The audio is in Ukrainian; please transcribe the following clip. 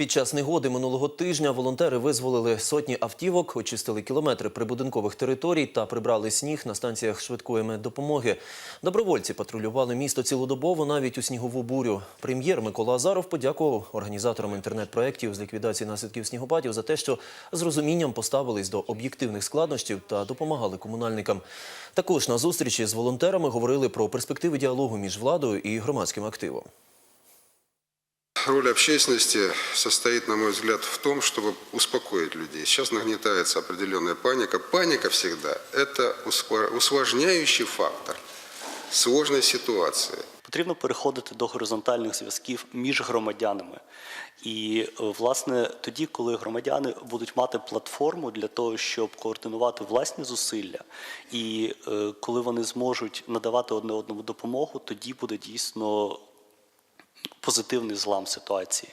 Під час негоди минулого тижня волонтери визволили сотні автівок, очистили кілометри прибудинкових територій та прибрали сніг на станціях швидкої меддопомоги. Добровольці патрулювали місто цілодобово навіть у снігову бурю. Прем'єр Микола Азаров подякував організаторам інтернет-проєктів з ліквідації наслідків снігопадів за те, що з розумінням поставились до об'єктивних складнощів та допомагали комунальникам. Також на зустрічі з волонтерами говорили про перспективи діалогу між владою і громадським активом. Роль общественности состоит, на мой взгляд, в том, чтобы успокоить людей. Сейчас нагнетается определенная паника. Паника всегда – это усложняющий фактор сложной ситуации. Потрібно переходити до горизонтальних зв'язків між громадянами. І е, власне тоді, коли громадяни будуть мати платформу для того, щоб координувати власні зусилля, і е, коли вони зможуть надавати одне одному допомогу, тоді буде дійсно позитивний злам ситуації.